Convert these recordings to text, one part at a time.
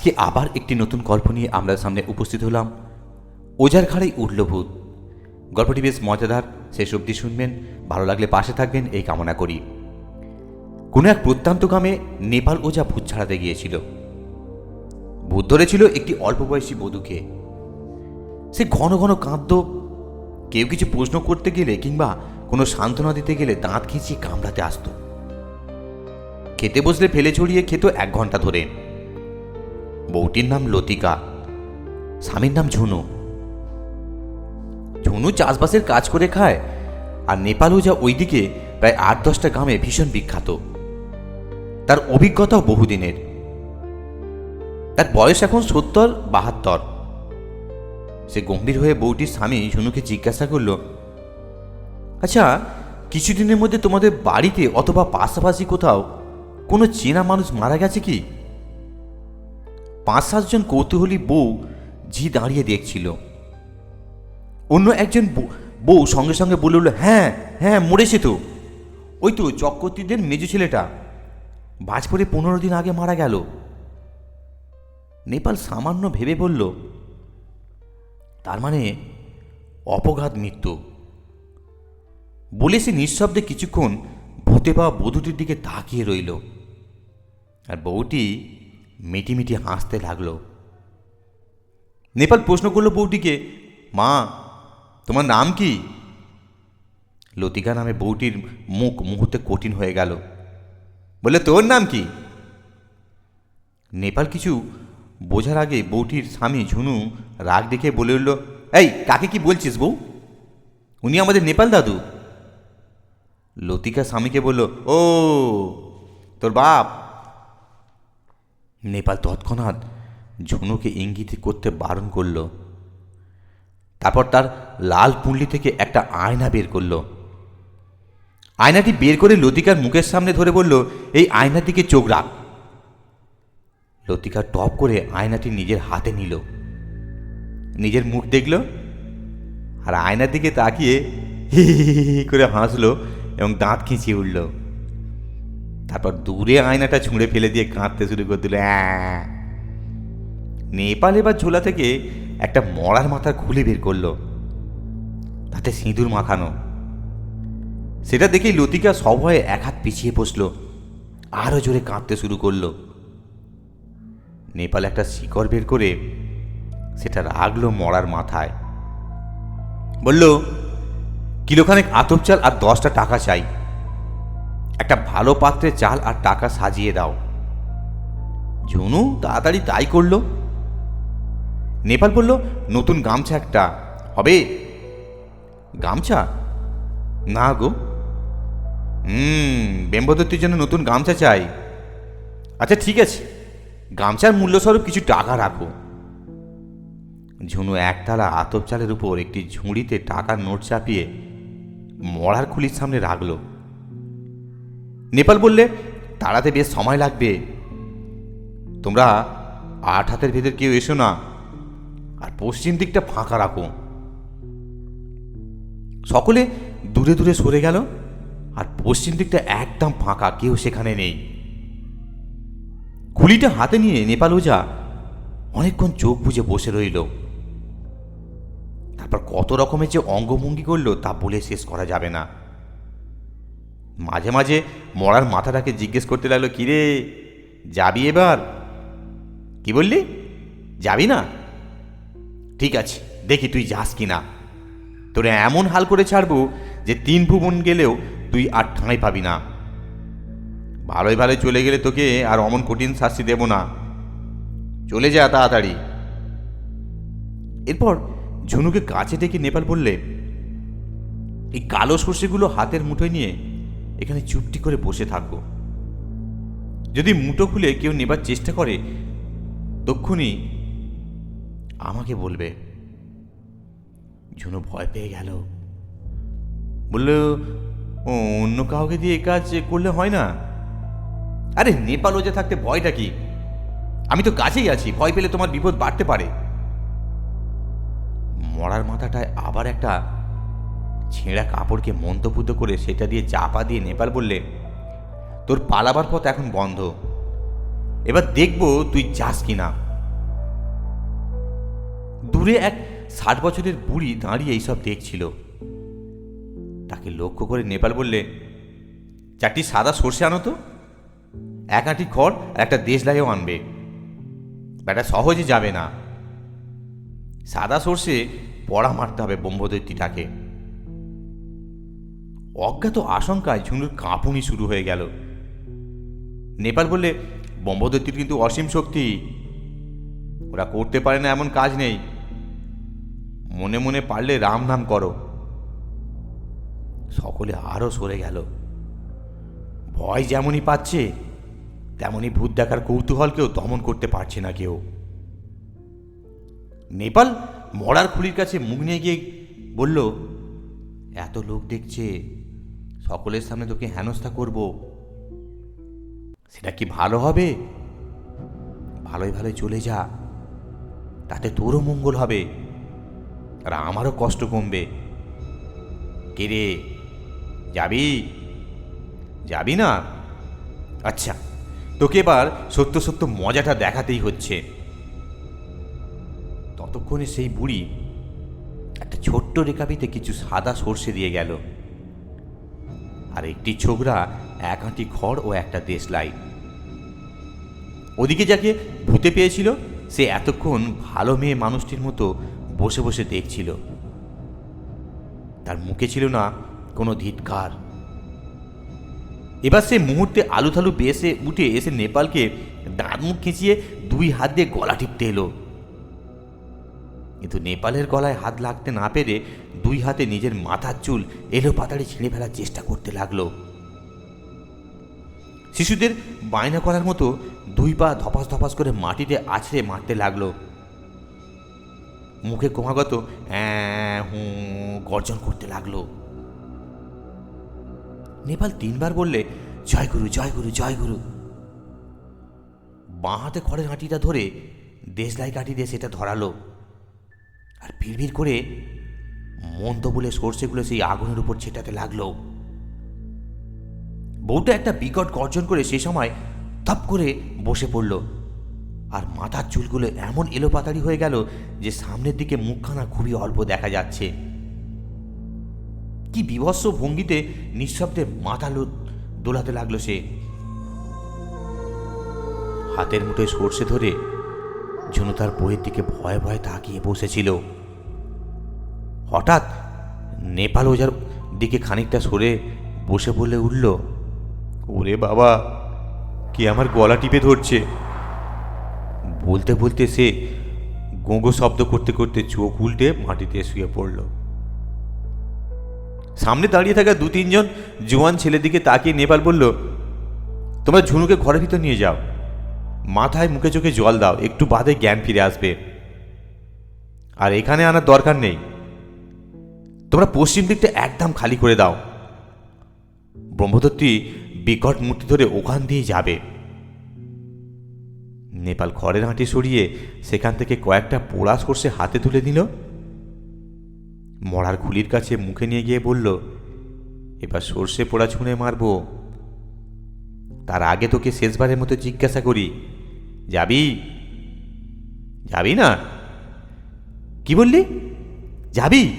আজকে আবার একটি নতুন গল্প নিয়ে আমরা সামনে উপস্থিত হলাম। ওজার ঘাড়েই উঠল ভূত। গল্পটি বেশ মজাদার, শেষ অবধি শুনবেন, ভালো লাগলে পাশে থাকবেন, এই কামনা করি। কোনো এক প্রত্যন্ত গ্রামে নেপাল ওজা ভূত ছাড়াতে গিয়েছিল। ভূত ধরেছিল একটি অল্প বয়সী বধূকে। সে ঘন ঘন কাঁদত। কেউ কিছু প্রশ্ন করতে গেলে কিংবা কোনো সান্ত্বনা দিতে গেলে দাঁত খিঁচিয়ে কামড়াতে আসতো। খেতে বসলে ফেলে ছড়িয়ে খেত এক ঘণ্টা ধরে। বউটির নাম লতিকা, স্বামীর নাম ঝুনু। ঝুনু চাষবাসের কাজ করে খায় আর নেপালও যা ওইদিকে প্রায় আট দশটা গ্রামে ভীষণ বিখ্যাত। তার অভিজ্ঞতাও বহুদিনের। তার বয়স এখন সত্তর বাহাত্তর। সে গম্ভীর হয়ে বউটির স্বামী ঝুনুকে জিজ্ঞাসা করল আচ্ছা কিছুদিনের মধ্যে তোমাদের বাড়িতে অথবা পাশাপাশি কোথাও কোনো চেনা মানুষ মারা গেছে কি? পাঁচ সাতজন কৌতূহলী বউ ঝি দাঁড়িয়ে দেখছিল। অন্য একজন বউ- সঙ্গে সঙ্গে বলে উঠল হ্যাঁ হ্যাঁ মরেছে তো। ওই তো, চক্রবর্তীদের মেজো ছেলেটা। বাজ পড়ে পনেরো দিন আগে মারা গেল। নেপাল সামান্য ভেবে বলল, তার মানে অপঘাত মৃত্যু। বলে সে নিঃশব্দে কিছুক্ষণ ভূতে পাওয়া বধূটির দিকে তাকিয়ে রইল। আর বউটি মিটি মিটি হাসতে লাগল। নেপাল প্রশ্ন করল বউটিকে, মা, তোমার নাম কি? লতিকা নামে বউটির মুখ মুহূর্তে কঠিন হয়ে গেল। বলে তোর নাম কি? নেপাল কিছু বোঝার আগে বউটির স্বামী ঝুনু রাগ দেখে বলে উঠল, এই, কাকে কি বলছিস বউ? উনি আমাদের নেপাল দাদু। লতিকা স্বামীকে বলল, ও, তোর বাপ নেপাল তৎক্ষণাৎ ঝুনুকে ইঙ্গিত করতে বারণ করল। তারপর তার লাল পুল্লি থেকে একটা আয়না বের করল। আয়নাটি বের করে লতিকার মুখের সামনে ধরে বলল, এই আয়নার দিকে চোখ রাখ। লতিকা টপ করে আয়নাটি নিজের হাতে নিল। নিজের মুখ দেখল আর আয়নার দিকে তাকিয়ে হি করে হাসলো এবং দাঁত খিঁচিয়ে উঠল। তারপর দূরে আয়নাটা ছুঁড়ে ফেলে দিয়ে কাঁদতে শুরু করে দিল। নেপাল এবার ঝোলা থেকে একটা মরার মাথার খুলে বের করল, তাতে সিঁদুর মাখানো। সেটা দেখেই লতিকা সভয়ে এক হাত পিছিয়ে বসল আরও জোরে কাঁদতে শুরু করল। নেপাল একটা শিকড় বের করে সেটা রাখল মরার মাথায়। বলল, কিলোখানেক আতপ চাল আর দশটা টাকা চাই। একটা ভালো পাত্রে চাল আর টাকা সাজিয়ে দাও। ঝুনু তাড়াতাড়ি তাই করল। নেপাল বলল, নতুন গামছা একটা, হবে? গামছা? না গো। হুম বেম্বদত্তির জন্য নতুন গামছা চাই। আচ্ছা ঠিক আছে। গামছার মূল্যস্বরূপ কিছু টাকা রাখো ঝুনু একতলা আতপ চালের উপর একটি ঝুড়িতে টাকার নোট চাপিয়ে মরার খুলির সামনে রাখল। নেপাল বললে, তাড়াতে বেশ সময় লাগবে। তোমরা আট হাতের ভেতর কেউ এসো না। আর পশ্চিম দিকটা ফাঁকা রাখো। সকলে দূরে দূরে সরে গেল, আর পশ্চিম দিকটা একদম ফাঁকা, কেউ সেখানে নেই। খুলিটা হাতে নিয়ে নেপাল ওঝা অনেকক্ষণ চোখ বুজে বসে রইল। তারপর কত রকমের যে অঙ্গভঙ্গি করল তা বলে শেষ করা যাবে না। মাঝে মাঝে মরার মাথাটাকে জিজ্ঞেস করতে লাগল কিরে যাবি এবার? কি বললি? যাবি না? ঠিক আছে, দেখি তুই যাস কি না। তোরে এমন হাল করে ছাড়বো যে তিন ভুবন গেলেও তুই আর ঠাঁই পাবি না। ভালোই ভালোই চলে গেলে তোকে আর অমন কঠিন শাস্তি দেব না। চলে যা তাড়াতাড়ি। এরপর ঝুনুকে কাছে ডেকে নেপাল বললে, এই কালো সর্ষেগুলো হাতের মুঠোয় নিয়ে এখানে চুপটি করে বসে থাকব যদি মুঠো খুলে কেউ নেবার চেষ্টা করে, তক্ষুনি আমাকে বলবে। ঝুনু ভয় পেয়ে গেল। বলল, ও, অন্য কাউকে দিয়ে এ কাজ করলে হয় না? আরে, নেপাল ওজে থাকতে ভয়টা কি? আমি তো কাছেই আছি, ভয় পেলে তোমার বিপদ বাড়তে পারে। মরার মাথাটায় আবার একটা ছেঁড়া কাপড়কে মন্তপুত করে সেটা দিয়ে চাপা দিয়ে নেপাল বললে, তোর পালাবার পথ এখন বন্ধ। এবার দেখব তুই যাস কিনা। দূরে এক ষাট বছরের বুড়ি দাঁড়িয়ে এইসব দেখছিল। তাকে লক্ষ্য করে নেপাল বললে, চারটি সাদা সর্ষে আনো তো। এক আঁটি খড় আর একটা দেশলাইও আনবে। ব্যাটা সহজে যাবে না। সাদা সর্ষে পড়া মারতে হবে ব্রহ্মদৈত্যিটাকে। অজ্ঞাত আশঙ্কায় ঝুনুর কাঁপুনি শুরু হয়ে গেল। নেপাল বললে ব্রহ্মদৈত্যির কিন্তু অসীম শক্তি। ওরা করতে পারে না এমন কাজ নেই। মনে মনে পারলে রাম নাম করো। সকলে আরও সরে গেল। ভয় যেমনই পাচ্ছে, তেমনই ভূত দেখার কৌতূহলকেও দমন করতে পারছে না কেউ। নেপাল মরার খুলির কাছে মুখ নিয়ে গিয়ে বলল, এত লোক দেখছে সকলের সামনে তোকে হেনস্থা করব। সেটা কি ভালো হবে? ভালোই ভালোই চলে যা। তাতে তোরও মঙ্গল হবে আর আমারও কষ্ট কমবে। কে রে? যাবি? যাবি না? আচ্ছা তোকে এবার সত্য সত্য মজাটা দেখাতেই হচ্ছে। ততক্ষণে সেই বুড়ি একটা ছোট্ট রেখাবিতে কিছু সাদা সর্ষে দিয়ে গেল। আর একটি ছোকরা, এক আঁটি খড় ও একটা দেশলাই। ওদিকে যাকে ভূতে পেয়েছিল, সে এতক্ষণ ভালো মেয়ে মানুষটির মতো বসে বসে দেখছিল। তার মুখে ছিল না কোনো ধিৎকার এবার সে মুহূর্তে আলু থালু বেসে উঠে এসে নেপালকে দাঁত মুখ খিঁচিয়ে দুই হাত দিয়ে গলা টিপতে এলো। কিন্তু নেপালের গলায় হাত লাগতে না পেরে দুই হাতে নিজের মাথার চুল এলো পাতাড়ি ছিঁড়ে ফেলার চেষ্টা করতে লাগল। শিশুদের বায়না করার মতো দুই পা ধপাস ধপাস করে মাটিতে আছড়ে মারতে লাগল। মুখে ক্রমাগত গর্জন করতে লাগল। নেপাল তিনবার বললে, জয় গুরু জয় গুরু জয় গুরু। বাঁ হাতে খড়ের হাঁটিটা ধরে দেশলাই কাঠি দিয়ে সেটা ধরালো। আর ভিড় করে মন্দ বলে সর্ষেগুলো সেই আগুনের উপর ছেটাতে লাগল। বউটা একটা বিকট গর্জন করে সে সময় তপ করে বসে পড়ল। আর মাথার চুলগুলো এমন এলোপাতাড়ি হয়ে গেল যে সামনের দিকে মুখখানা খুবই অল্প দেখা যাচ্ছে। কি বিভৎস ভঙ্গিতে নিঃশব্দে মাথা দোলাতে লাগল সে। হাতের মুঠোয় সর্ষে ধরে ঝুনু তার বইয়ের দিকে ভয়ে ভয়ে তাকিয়ে বসেছিল। হঠাৎ নেপাল ওজার দিকে খানিকটা সরে বসে বলে উঠল, ওরে বাবা, কি আমার গলা টিপে ধরছে? বলতে বলতে সে গোঁগো শব্দ করতে করতে চোখ উল্টে মাটিতে শুয়ে পড়ল। সামনে দাঁড়িয়ে থাকা দু তিনজন জোয়ান ছেলের দিকে তাকিয়ে নেপাল বলল, তোমরা ঝুনুকে ঘরের ভিতর নিয়ে যাও। মাথায় মুখে চোখে জল দাও, একটু বাদে জ্ঞান ফিরে আসবে। আর এখানে আনার দরকার নেই। তোমরা পশ্চিম দিকটা একদম খালি করে দাও। ব্রহ্মদত্তী বিকট মূর্তি ধরে ওখান দিয়ে যাবে। নেপাল খড়ের হাঁটি সরিয়ে সেখান থেকে কয়েকটা পোড়া সর্ষে হাতে তুলে দিল। মরার খুলির কাছে মুখে নিয়ে গিয়ে বলল, এবার সর্ষে পোড়া ছুঁড়ে মারব। তার আগে তোকে শেষবারের মতো জিজ্ঞাসা করি যাবি? যাবি না? কি বললি? যাবি?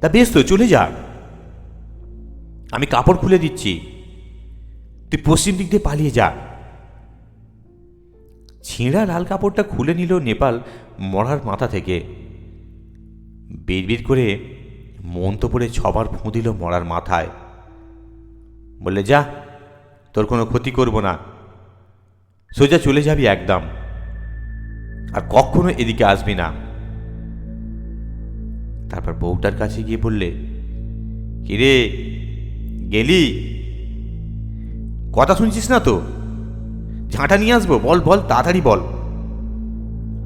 তা বেশ তো, চলে যা। আমি কাপড় খুলে দিচ্ছি। তুই পশ্চিম দিক দিয়ে পালিয়ে যা। ছিঁড়া লাল কাপড়টা খুলে নিল নেপাল মরার মাথা থেকে। বিড়বিড় করে মন্ত পড়ে ছবার ফুঁ দিল মরার মাথায়। বললে, যা, তোর কোনো ক্ষতি করব না। সোজা চলে যাবি একদম। আর কখনো এদিকে আসবি না। তারপর বউটার কাছে গিয়ে বললে, কিরে, গেলি? কথা শুনছিস না তো? ঝাঁটা নিয়ে আসব, বল বল, তাড়াতাড়ি বল।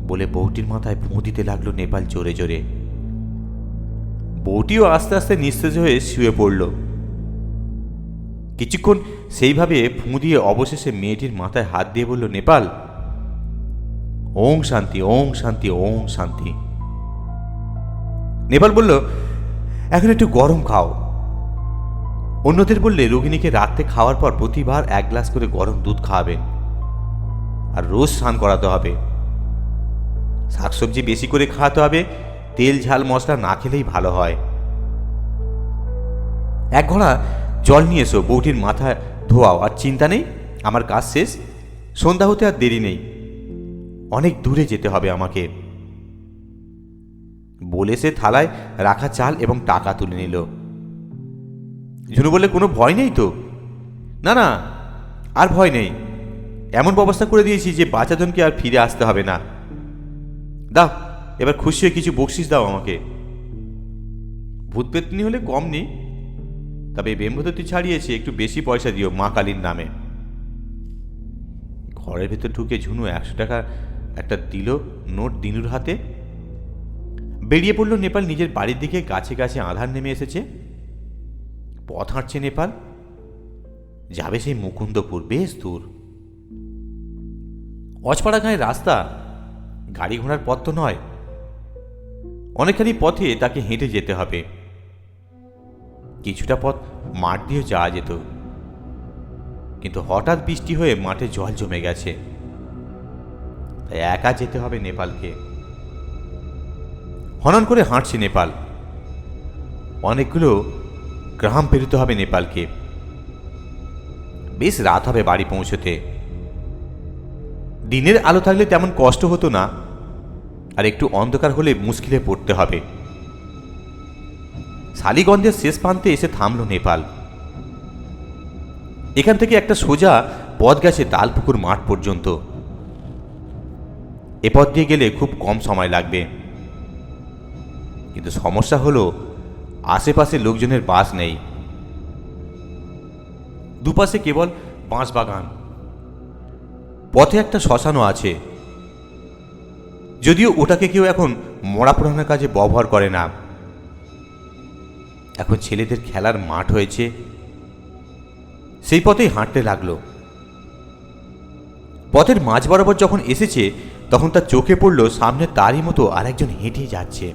বলে বউটির মাথায় ফুঁ দিতে লাগল নেপাল জোরে জোরে। বউটিও আস্তে আস্তে নিস্তেজ হয়ে শুয়ে পড়ল। কিছুক্ষণ সেইভাবে ফুঁ দিয়ে অবশেষে মেয়েটির মাথায় হাত দিয়ে বলল, নেপাল। ওং শান্তি ওং শান্তি ওং শান্তি। নেপাল বলল, এখন একটু গরম খাও। অন্যদের বললে, রোগিণীকে রাত্রে খাওয়ার পর প্রতিবার এক গ্লাস করে গরম দুধ খাওয়াবেন আর রোজ স্নান করাতে হবে। শাকসবজি বেশি করে খাওয়াতে হবে, তেল, ঝাল, মশলা না খেলেই ভালো হয়। এক ঘোড়া জল নিয়ে এসো বউটির মাথা ধোয়াও, আর চিন্তা নেই, আমার কাজ শেষ। সন্ধ্যা হতে আর দেরি নেই। অনেক দূরে যেতে হবে আমাকে। বলে সে থালায় রাখা চাল এবং টাকা তুলে নিল। ঝুনু বললে, কোনো ভয় নেই তো? না না, আর ভয় নেই। এমন ব্যবস্থা করে দিয়েছি যে বাচ্চাজনকে আর ফিরে আসতে হবে না। দাও, এবার খুশি হয়ে কিছু বকশিস দাও আমাকে। ভূত হলে কম নেই। তবে বেম্বদত্তি ছাড়িয়েছে, একটু বেশি পয়সা দিও মা কালীর নামে। ঘরের ভেতর ঢুকে ঝুনু একশো টাকা একটা দিল নোট দিনুর হাতে। বেরিয়ে পড়ল নেপাল, নিজের বাড়ির দিকে গাছে গাছে আধার নেমে এসেছে। পথ হাঁটছে নেপাল। যাবে সেই মুকুন্দপুর, বেশ দূর। অজপাড়া গাঁয়ের রাস্তা গাড়ি ঘোড়ার পথ তো নয়। অনেকখানি পথে তাকে হেঁটে যেতে হবে। কিছুটা পথ মাঠ দিয়ে যাওয়া যেত। কিন্তু হঠাৎ বৃষ্টি হয়ে মাঠে জল জমে গেছে। তাই একা যেতে হবে নেপালকে। হনন করে হাঁটছে নেপাল। অনেকগুলো গ্রাম পেরোতে হবে নেপালকে। বেশ রাত হবে বাড়ি পৌঁছতে। দিনের আলো থাকলে তেমন কষ্ট হতো না। আর একটু অন্ধকার হলে মুশকিলে পড়তে হবে। শালিগঞ্জের শেষ প্রান্তে এসে থামল নেপাল। এখান থেকে একটা সোজা পথ গেছে তালপুকুর মাঠ পর্যন্ত। এ পথ দিয়ে গেলে খুব কম সময় লাগবে। কিন্তু সমস্যা হলো, আশেপাশে লোকজনের বাস নেই। দুপাশে কেবল বাঁশ বাগান। পথে একটা শ্মশানও আছে। যদিও ওটাকে কেউ এখন মরা পোড়ানোর কাজে ব্যবহার করে না। এখন ছেলেদের খেলার মাঠ হয়েছে। সেই পথেই হাঁটতে লাগল। পথের মাঝ বরাবর যখন এসেছে, তখন তার চোখে পড়ল সামনে তারই মতো আরেকজন হেঁটে যাচ্ছে।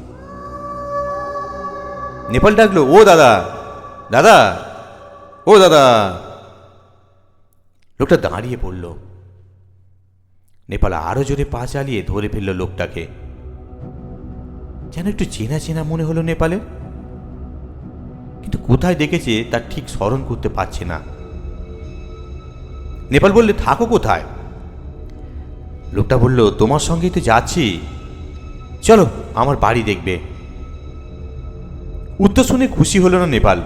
নেপাল ডাকলো, ও দাদা দাদা, ও দাদা। লোকটা দাঁড়িয়ে পড়ল। নেপাল আরও জোরে পা চালিয়ে ধরে ফেলল লোকটাকে। যেন একটু চেনা চেনা মনে হলো নেপালের। কিন্তু কোথায় দেখেছে তার ঠিক স্মরণ করতে পারছে না। নেপাল বললে, থাকো কোথায়? লোকটা বলল, তোমার সঙ্গেই তো যাচ্ছি। চলো, আমার বাড়ি দেখবে। উত্তর শুনে খুশি হলো না নেপাল।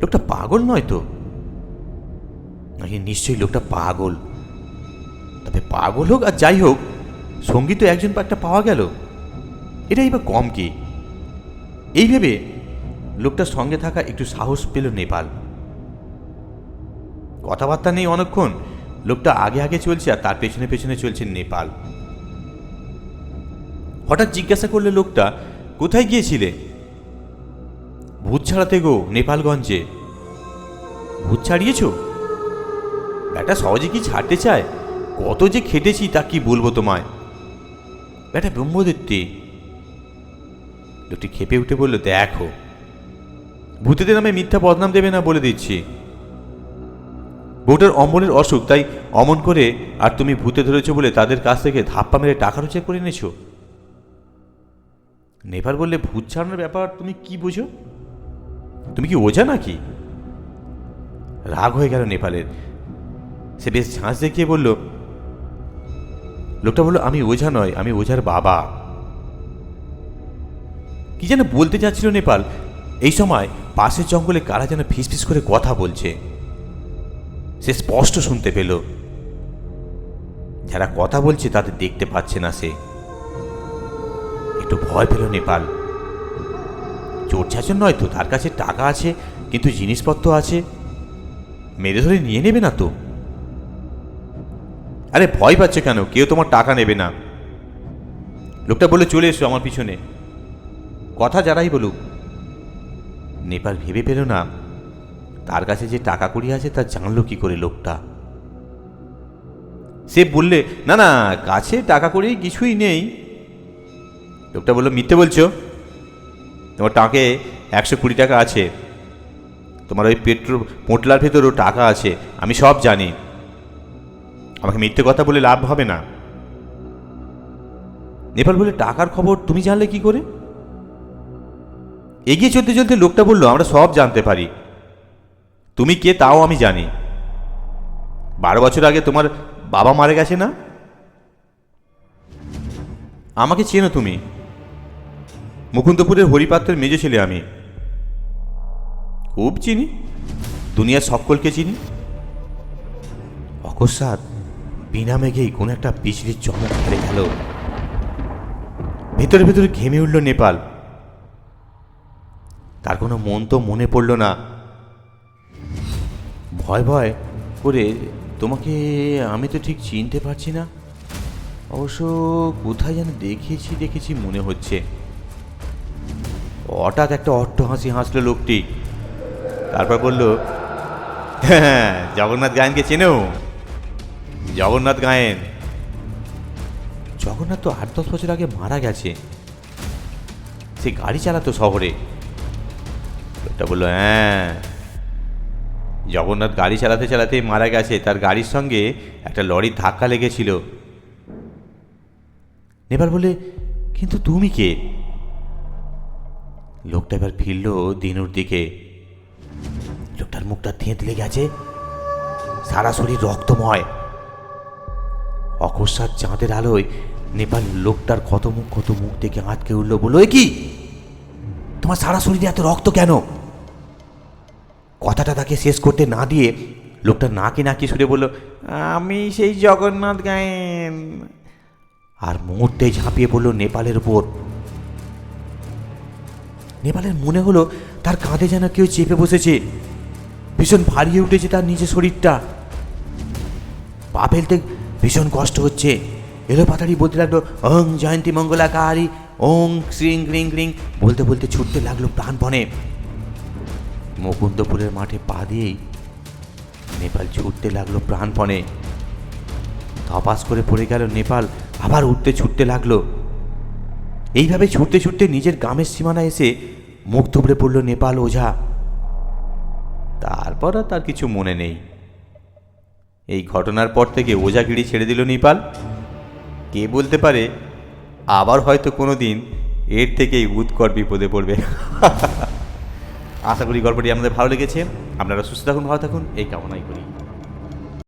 লোকটা পাগল নয় তো? নাকি নিশ্চয়ই লোকটা পাগল? তবে পাগল হোক আর যাই হোক, সঙ্গী তো একজন একটা পাওয়া গেল। এটাই বা কম কি? এই ভেবে লোকটার সঙ্গে থাকা একটু সাহস পেল নেপাল। কথাবার্তা নেই অনেকক্ষণ লোকটা আগে আগে চলছে আর তার পেছনে পেছনে চলছে নেপাল। হঠাৎ জিজ্ঞাসা করলে লোকটা, কোথায় গিয়েছিলে? ভূত ছাড়াতে গো, নেপালগঞ্জে। ভূত ছাড়িয়েছ? ব্যাটা, সহজে কি ছাড়তে চায়? কত যে খেটেছি, তা কি বলব তোমায়? ব্যাটা ব্রহ্মদত্তি লোকটি খেপে উঠে বলল, দেখো। ভূতেদের নামে মিথ্যা বদনাম দেবে না বলে দিচ্ছি। বউটার অম্বলের অসুখ, তাই অমন করে আর তুমি ভূতে ধরেছো বলে তাদের কাছ থেকে ধাপ্পা মেরে টাকা রোজগার করে এনেছো? নেপাল বললে, ভূত ছাড়ানোর ব্যাপার তুমি কি বুঝো? তুমি কি ওঝা নাকি? রাগ হয়ে গেল নেপালের। সে বেশ ঝাঁস দেখিয়ে বলল, লোকটা বলল, আমি ওঝা নয়, আমি ওঝার বাবা। কি যেন বলতে যাচ্ছিল নেপাল। এই সময় পাশের জঙ্গলে কারা যেন ফিসফিস করে কথা বলছে। সে স্পষ্ট শুনতে পেল। যারা কথা বলছে তাদের দেখতে পাচ্ছে না সে। একটু ভয় পেল নেপাল। চোর ছাচন নয় তো, তার কাছে টাকা আছে, কিন্তু জিনিসপত্র আছে। মেরে ধরে নিয়ে নেবে না তো? আরে ভয় পাচ্ছে কেন? কেউ তোমার টাকা নেবে না। লোকটা বলে চলে এসো আমার পিছনে। কথা যারাই বলুক। নেপাল ভেবে পেল না। তার কাছে যে টাকা কড়ি আছে তা জানলো কি করে লোকটা। সে বললে, না না, কাছে টাকা কড়ি কিছুই নেই। লোকটা বলল, মিথ্যে বলছো? তোমার টাকে একশো কুড়ি টাকা আছে। তোমার ওই পেট্রোল পোটলার ভেতরও টাকা আছে। আমি সব জানি। আমাকে মিথ্যে কথা বলে লাভ হবে না। নেপাল বলে টাকার খবর তুমি জানলে কি করে? এগিয়ে চলতে চলতে লোকটা বলল, আমরা সব জানতে পারি। তুমি কে তাও আমি জানি। বারো বছর আগে তোমার বাবা মারা গেছে না? আমাকে চেনো তুমি। মুকুন্দপুরের হরিপাত্রের মেজো ছেলে আমি। খুব চিনি। দুনিয়ার সকলকে চিনি। অকস্মাৎ বিনা মেঘেই কোনো একটা বিজলির চমক খেলে গেল। ভেতরে ভেতরে ঘেমে উঠল নেপাল। তার কোনো মন তো মনে পড়ল না। ভয় ভয় করে তোমাকে আমি তো ঠিক চিনতে পারছি না। অবশ্য কোথায় যেন দেখেছি দেখেছি মনে হচ্ছে। হঠাৎ একটা অট্ট হাসি হাসলো লোকটি। তারপর বলল হ্যাঁ জগন্নাথ গায়েনকে চেনেও জগন্নাথ গায়েন? জগন্নাথ তো আট, দশ বছর আগে মারা গেছে। সে গাড়ি চালাতো শহরে। লোকটা বলল হ্যাঁ। জগন্নাথ গাড়ি চালাতে চালাতে মারা গেছে। তার গাড়ির সঙ্গে একটা লরির ধাক্কা লেগেছিল। নেপাল বলে, কিন্তু তুমি কে? লোকটা এবার ফিরল দিনুর দিকে। লোকটার মুখটা থেঁতলে গেছে সারা শরীর রক্তময়। অকস্মাৎ চাঁদের আলোয় নেপাল লোকটার কত মুখ কত মুখ থেকে আটকে উঠল। বলল, "এ কি? তোমার সারা শরীরে এত রক্ত কেন? কথাটা তাকে শেষ করতে না দিয়ে লোকটা নাকি নাকি সুরে বলল, আমি সেই জগন্নাথ গায়েন। আর মুহূর্তে ঝাঁপিয়ে পড়ল নেপালের উপর। নেপালের মনে হলো তার কাঁধে যেন কেউ চেপে বসেছে। ভীষণ ভারিয়ে উঠেছে তার নিজের শরীরটা। পা ফেলতে ভীষণ কষ্ট হচ্ছে। এলো পাতাড়ি বলতে লাগল ওং জয়ন্তী মঙ্গলাকারী ওং শ্রিং ক্রিং ক্রিং। বলতে বলতে ছুটতে লাগল প্রাণপণে। মুকুন্দপুরের মাঠে পা দিয়েই নেপাল ছুটতে লাগল প্রাণপণে। ধপাস করে পড়ে গেল নেপাল, আবার উঠতে ছুটতে লাগল। এইভাবে ছুটতে ছুটতে নিজের গ্রামের সীমানা এসে মুখ থুবড়ে পড়ল নেপাল ওঝা। তারপর আর তার কিছু মনে নেই। এই ঘটনার পর থেকে ওঝাগিরি ছেড়ে দিল নেপাল। কে বলতে পারে আবার হয়তো কোনো দিন এর থেকেই উৎকট বিপদে পড়বে। আশা করি গল্পটি আপনাদের ভালো লেগেছে। আপনারা সুস্থ থাকুন, ভালো থাকুন। এই কামনাই করি।